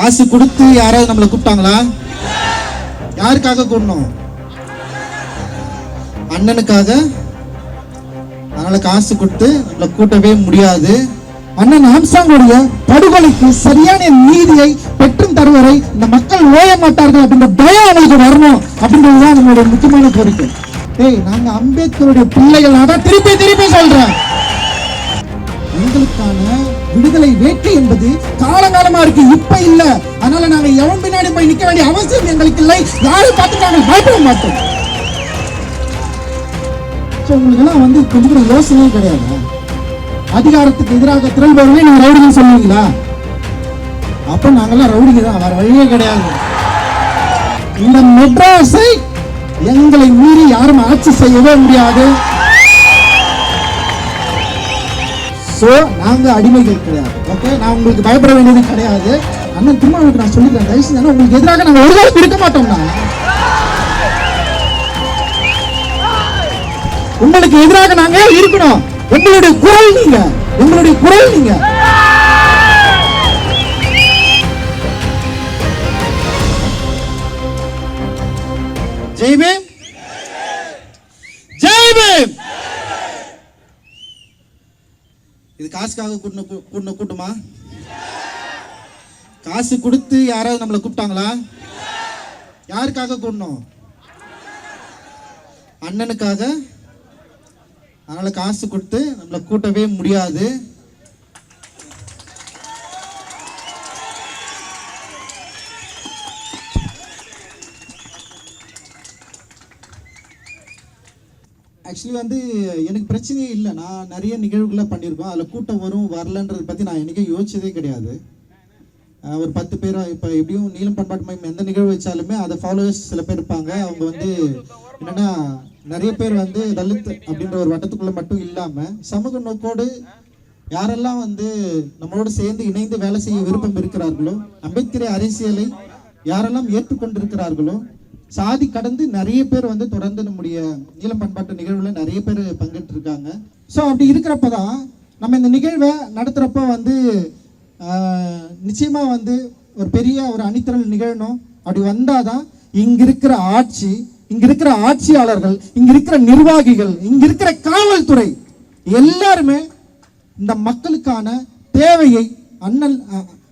காசு கொடுத்து யாராவது நம்மளை கூப்பிட்டாங்களா? யாருக்காக கூடணும் அண்ணனுக்காக? அதனால காசு கொடுத்து நம்மளை கூட்டவே முடியாது. அண்ணன் ஆம்சாங்குடைய படுகொலைக்கு சரியான நீதியை பெற்றும் தருவரை இந்த மக்கள் ஓய மாட்டார்கள் அப்படின்ற பயம் அவங்களுக்கு வரணும் அப்படின்றதுதான் நம்மளுடைய முக்கியமான கோரிக்கை. ஏய் நாங்க அம்பேத்கருடைய பிள்ளைகள் அதான் திருப்பி திருப்பி சொல்றேன். எங்களுக்கான விடுதலை வேட்கை என்பது காலங்காலமா இருக்கு. இப்ப இல்ல. அதனால நாங்க எவன் பின்னாடி போய் நிக்க வேண்டிய அவசியம் எங்களுக்கு இல்லை. யாரும் பார்த்து நாங்கள் பயப்பட மாட்டோம். உங்களுக்கு எல்லாம் வந்து கொஞ்சம் கூட யோசனையே கிடையாது. அதிகாரத்துக்கு எதிராக திரள்பவர்களே நீங்க ரவுடிங்க சொல்லுவீங்களா? அப்ப நாங்கெல்லாம் ரவுடிங்க தான். வேற வழியே கிடையாது. இந்த மெட்ராஸை எங்களை மீறி யாரும் ஆட்சி செய்யவே முடியாது. ஸோ நாங்க அடிமைகள் கிடையாது. ஓகே நான் உங்களுக்கு பயப்பட வேண்டியது கிடையாது. அண்ணன் திருமாவளுக்கு நான் சொல்லிக்கிறேன். தயவு செஞ்சு உங்களுக்கு எதிராக நாங்க ஒரு காலம் இருக்க மாட்டோம்னா உங்களுக்கு எதிராக நாங்க இருக்கணும். உங்களுடைய குரல் நீங்க. உங்களுடைய குரல் நீங்க. ஜெய்வே இது காசுக்காக கூட்டின கூ- கூட்டின கூட்டமா? காசு கொடுத்து யாராவது நம்மளை கூப்பிட்டாங்களா? யாருக்காக கூடணும் அண்ணனுக்காக. அதனால காசு கொடுத்து நம்மளை கூட்டவே முடியாது. ஆக்சுவலி வந்து எனக்கு பிரச்சனையே இல்லை. நான் நிறைய நிகழ்வுகளை பண்ணியிருக்கோம் அதில் கூட்டம் வரும் வரலன்றதை பற்றி நான் என்றைக்கும் யோசிச்சதே கிடையாது. ஒரு பத்து பேரும் இப்போ எப்படியும் நீளம் பண்பாட்டு மையம் எந்த நிகழ்வு வச்சாலுமே அதை ஃபாலோவர்ஸ் சில பேர் இருப்பாங்க. அவங்க வந்து என்னன்னா நிறைய பேர் வந்து தலித் அப்படின்ற ஒரு வட்டத்துக்குள்ளே மட்டும் இல்லாமல் சமூக நோக்கோடு யாரெல்லாம் வந்து நம்மளோடு சேர்ந்து இணைந்து வேலை செய்ய விருப்பம் இருக்கிறார்களோ அம்பேத்கரை அரசியலை யாரெல்லாம் ஏற்றுக்கொண்டிருக்கிறார்களோ சாதி கடந்து நிறைய பேர் வந்து தொடர்ந்து நம்முடைய நீளம் பண்பாட்டு நிகழ்வுல நிறைய பேர் பங்கேற்று இருக்காங்க ஸோ அப்படி இருக்கிறப்ப தான் நம்ம இந்த நிகழ்வை நடத்துகிறப்ப வந்து நிச்சயமாக வந்து ஒரு பெரிய ஒரு அணித்திரல் நிகழணும். அப்படி வந்தால் தான் இங்கே இருக்கிற ஆட்சி இங்கே இருக்கிற ஆட்சியாளர்கள் இங்கே இருக்கிற நிர்வாகிகள் இங்கே இருக்கிற காவல்துறை எல்லாருமே இந்த மக்களுக்கான தேவையை அண்ணன்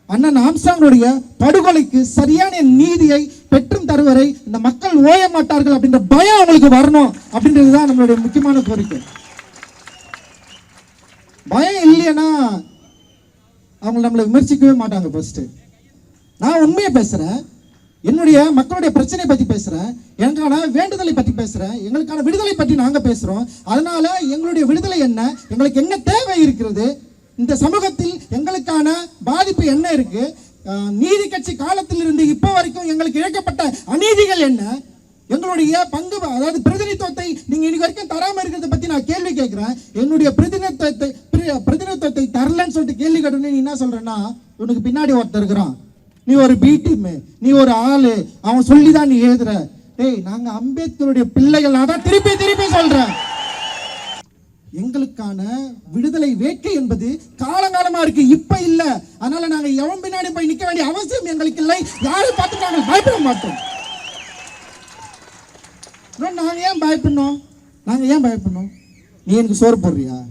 அண்ணன் ஆம்சாங்களுடைய படுகொலைக்கு சரியான நீதியை பெற்றும் தருவரை இந்த மக்கள் ஓய மாட்டார்கள் அப்படின்ற பயம் அவங்களுக்கு வரணும் அப்படின்றது தான் நம்மளுடைய முக்கியமான கோரிக்கை. பயம் இல்லைன்னா அவங்க நம்மளை விமர்சிக்கவே மாட்டாங்க ஃபர்ஸ்ட் நான் உண்மையை பேசுறேன். என்னுடைய மக்களுடைய பிரச்சனை பத்தி பேசுறேன். எனக்கான வேண்டுதலை பத்தி பேசுறேன். எங்களுக்கான விடுதலை பற்றி நாங்க பேசுறோம். அதனால எங்களுடைய விடுதலை என்ன? எங்களுக்கு என்ன தேவை இருக்கிறது? இந்த சமூகத்தில் எங்களுக்கான பாதிப்பு என்ன இருக்கு? நீதி கட்சி காலத்தில் இருந்து இப்போ வரைக்கும் எங்களுக்கு இழைக்கப்பட்ட அநீதிகள் என்ன? எங்களுடைய பங்கு அதாவது பிரதிநிதித்துவத்தை நீங்க இன்னைக்கு வரைக்கும் தராம இருக்கிறத பத்தி நான் கேள்வி கேட்கிறேன். என்னுடைய பிரதிநிதித்துவத்தை பிரதிநிதித்துவத்தை தரலன்னு சொல்லிட்டு கேள்வி கேட்டோன்னே நீ என்ன சொல்றேன்னா உனக்கு பின்னாடி ஒருத்தர் இருக்கிறான். நீ ஒரு பி டீம் நீ ஒரு ஆளு அவன் சொல்லி தான் நீ எழுதுற. டேய் நாங்க அம்பேத்கருடைய பிள்ளைகள் அதான் திருப்பி திருப்பி சொல்றேன். எங்களுக்கான விடுதலை வேட்கை என்பது காலங்காலமா இருக்கு. இப்ப இல்ல. அதனால நாங்க எவன் பின்னாடி போய் நிக்க வேண்டிய அவசியம் எங்களுக்கு இல்லை. யாரும் பார்த்து நாங்கள் பயப்பட மாட்டோம். நாங்க ஏன் பயப்படணும்? நாங்க ஏன் பயப்படணும்? நீ எனக்கு சோறு போடுறியா?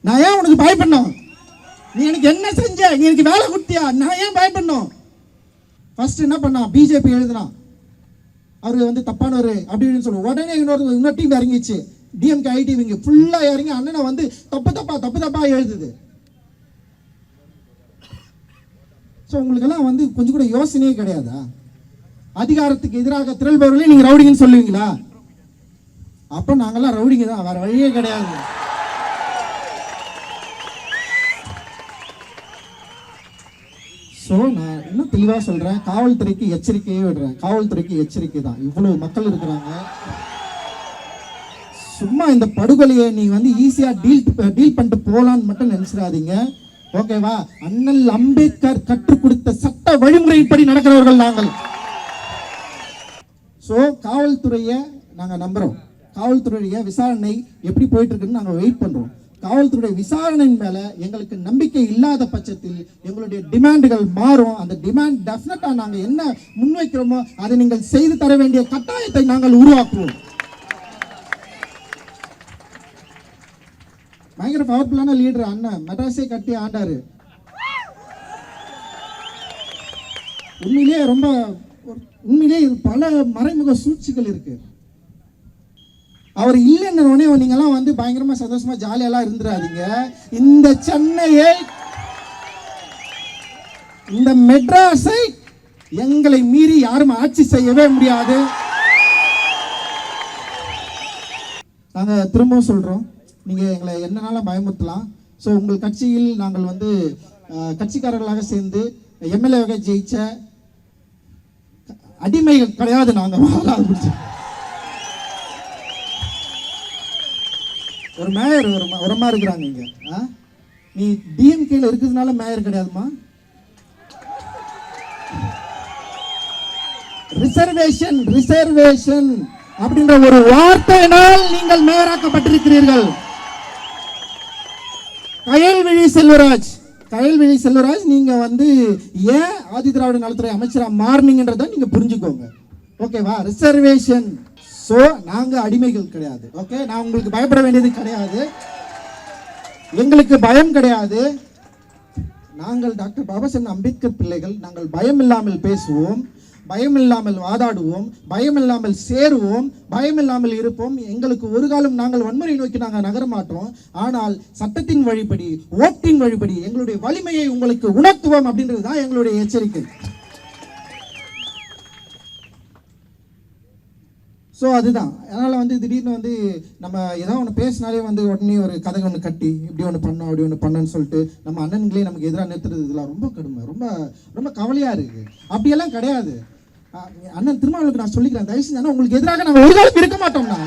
நான் ஏன் உனக்கு பயப்படணும்? நீ எனக்கு என்ன செஞ்ச? நீ எனக்கு வேலை கொடுத்தியா? நான் ஏன் பயப்படணும்? ஃபர்ஸ்ட் என்ன பண்ணான்? பிஜேபி எழுதுனா அவரு வந்து தப்பானவர் அப்படின்னு சொல்லுவோம் உடனே இன்னொரு இன்னொரு டீம் இறங்கிச்சு டிஎம்கே ஐடி இவங்க ஃபுல்லாக இறங்கி அண்ணனை வந்து தப்பு தப்பா தப்பு தப்பா எழுதுது. ஸோ உங்களுக்கெல்லாம் வந்து கொஞ்சம் கூட யோசனையே கிடையாதா? அதிகாரத்துக்கு எதிராக திரள்பவர்களே நீங்கள் ரவுடிங்கன்னு சொல்லுவீங்களா? அப்போ நாங்கள்லாம் ரவுடிங்க தான் வேறு வழியே கிடையாது. ஸோ நான் இன்னும் தெளிவாக சொல்கிறேன் காவல்துறைக்கு எச்சரிக்கையே விடுறேன். காவல்துறைக்கு எச்சரிக்கை தான். இவ்வளோ மக்கள் இருக்கிறாங்க. சும்மா இந்த படுகொலையை நீ வந்து ஈஸியாக டீல் டீல் பண்ணிட்டு போகலான்னு மட்டும் நினச்சிடாதீங்க. ஓகேவா அண்ணல் அம்பேத்கர் கற்றுக் கொடுத்த சட்ட வழிமுறைப்படி நடக்கிறவர்கள் நாங்கள். ஸோ காவல்துறையை நாங்கள் நம்புகிறோம் காவல்துறையுடைய விசாரணை எப்படி போயிட்டு இருக்குன்னு நாங்கள் வெயிட் பண்ணுறோம் காவல்துறையுடைய விசாரணையின் மேலே எங்களுக்கு நம்பிக்கை இல்லாத பட்சத்தில் எங்களுடைய டிமாண்டுகள் மாறும். அந்த டிமாண்ட் டெஃபினட்டாக நாங்கள் என்ன முன்வைக்கிறோமோ அதை நீங்கள் செய்து தர வேண்டிய கட்டாயத்தை நாங்கள் உருவாக்குவோம். பயங்கர பவர்ஃபுல்லான லீடர் அண்ணன் மெட்ராஸே கட்டி ஆண்டாரு. உண்மையிலேயே ரொம்ப உண்மையிலேயே பல மறைமுக சூழ்ச்சிகள் இருக்கு. அவர் இல்லைன்னு உடனே நீங்கெல்லாம் வந்து பயங்கரமா சந்தோஷமா ஜாலியெல்லாம் இருந்துடாதீங்க இந்த சென்னையை இந்த மெட்ராஸை எங்களை மீறி யாரும் ஆட்சி செய்யவே முடியாது. நாங்கள் திரும்பவும் சொல்கிறோம் நீங்கள் எங்களை என்னனாலும் பயமுறுத்தலாம். ஸோ உங்கள் கட்சியில் நாங்கள் வந்து கட்சிக்காரர்களாக சேர்ந்து எம்எல்ஏவாக ஜெயிச்ச அடிமைகள் கிடையாது நாங்கள் வாழாது ஒரு மேயர் ஒரு உரமா இருக்கிறாங்க இங்க. ஆ? நீ டிஎம்கேல இருக்கிறதுனால மேயர் கிடையாதுமா? ரிசர்வேஷன் ரிசர்வேஷன் அப்படின்ற ஒரு வார்த்தையினால் நீங்கள் மேயராக்கப்பட்டிருக்கிறீர்கள். கயல்விழி செல்வராஜ். கயல்விழி செல்வராஜ் நீங்கள் வந்து ஏன் ஆதி திராவிட நலத்துறை அமைச்சராக மாறினீங்கன்றதை நீங்கள் புரிஞ்சுக்கோங்க. ஓகேவா ரிசர்வேஷன் ஸோ நாங்கள் அடிமைகள் கிடையாது. ஓகே நான் உங்களுக்கு பயப்பட வேண்டியது கிடையாது. எங்களுக்கு பயம் கிடையாது. நாங்கள் டாக்டர் பாபாசாஹேப் அம்பேத்கர் பிள்ளைகள். நாங்கள் பயம் இல்லாமல் பேசுவோம். பயமில்லாமல் வாதாடுவோம் பயமில்லாமல் சேருவோம் பயமில்லாமல் இருப்போம். எங்களுக்கு ஒரு காலம் நாங்கள் வன்முறை நோக்கி நாங்கள் நகர மாட்டோம். ஆனால் சட்டத்தின் வழிபடி ஓட்டின் வழிபடி எங்களுடைய வலிமையை உங்களுக்கு உணர்த்துவோம் அப்படின்றது தான் எங்களுடைய எச்சரிக்கை. ஸோ அதுதான். அதனால் வந்து திடீர்னு வந்து நம்ம ஏதோ ஒன்று பேசினாலே வந்து உடனே ஒரு கதை ஒன்று கட்டி இப்படி ஒன்று பண்ணோம் அப்படி ஒன்று பண்ணோன்னு சொல்லிட்டு நம்ம அண்ணன்களே நமக்கு எதிராக நிறுத்துறது இதெல்லாம் ரொம்ப கடுமை. ரொம்ப ரொம்ப கவலையாக இருக்குது அப்படியெல்லாம் கிடையாது. அண்ணன் திருமாவளுக்கு நான் சொல்லிக்கிறேன். தயவு செஞ்சு உங்களுக்கு எதிராக நாங்கள் ஒரு காலம் இருக்க மாட்டோம்னா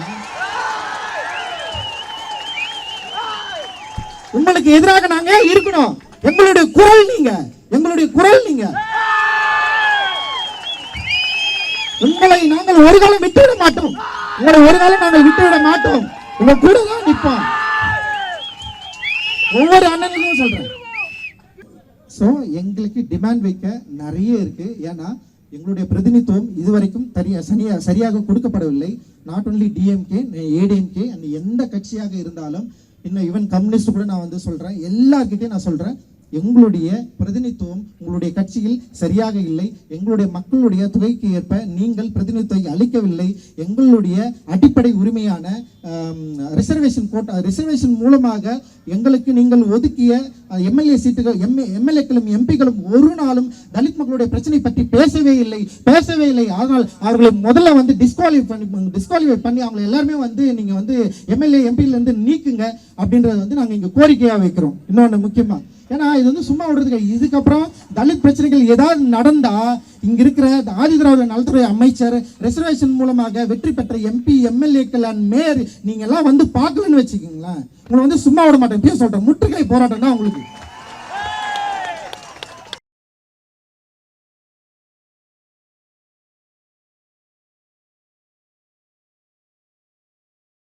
உங்களுக்கு எதிராக நாங்கள் இருக்கணும். எங்களுடைய குரல் நீங்கள் எங்களுடைய குரல் நீங்கள் உங்களை நாங்கள் ஒரு காலம் விட்டுவிட மாட்டோம். உங்களை ஒரு காலம் நாங்கள் விட்டுவிட மாட்டோம். உங்க கூட தான் நிற்போம். ஒவ்வொரு அண்ணனுக்கும் சொல்றேன். ஸோ எங்களுக்கு டிமாண்ட் வைக்க நிறைய இருக்கு. ஏன்னா எங்களுடைய பிரதிநிதித்துவம் இதுவரைக்கும் தனியா சனியா சரியாக கொடுக்கப்படவில்லை. நாட் ஒன்லி டிஎம்கே ஏடிஎம்கே அந்த எந்த கட்சியாக இருந்தாலும் இன்னும் ஈவன் கம்யூனிஸ்ட் கூட நான் வந்து சொல்றேன். எல்லார்கிட்டையும் நான் சொல்கிறேன் எங்களுடைய பிரதிநிதித்துவம் உங்களுடைய கட்சியில் சரியாக இல்லை எங்களுடைய மக்களுடைய தொகைக்கு ஏற்ப நீங்கள் பிரதிநிதித்துவம் அளிக்கவில்லை எங்களுடைய அடிப்படை உரிமையான ரிசர்வேஷன் கோட்டா ரிசர்வேஷன் மூலமாக எங்களுக்கு நீங்கள் ஒதுக்கிய எம்எல்ஏ சீட்டுகள் எம்ஏ எம்எல்ஏக்களும் எம்பிகளும் ஒரு நாளும் தலித் மக்களுடைய பிரச்சனை பற்றி பேசவே இல்லை பேசவே இல்லை. ஆனால் அவர்களை முதல்ல வந்து டிஸ்குவாலிஃபை பண்ணி டிஸ்குவாலிஃபை பண்ணி அவங்க எல்லாருமே வந்து நீங்கள் வந்து எம்எல்ஏ எம்பியிலேருந்து நீக்குங்க அப்படின்றத வந்து நாங்கள் இங்கே கோரிக்கையாக வைக்கிறோம். இன்னொன்று முக்கியமாக ஏன்னா இது வந்து சும்மா விடுறதுக்கு இதுக்கப்புறம் தலித் பிரச்சனைகள் ஏதாவது நடந்தால் இங்கே இருக்கிற இந்த ஆதி திராவிட நலத்துறை அமைச்சர் ரிசர்வேஷன் மூலமாக வெற்றி பெற்ற எம்பி எம்எல்ஏக்கள் அண்ட் மேயர் நீங்க எல்லாம் வந்து பார்க்கலன்னு வச்சுக்கோங்களேன். உங்களை வந்து சும்மா விட மாட்டேன். பேச சொல்கிறேன் முற்றுகை போராட்டம் தான் உங்களுக்கு.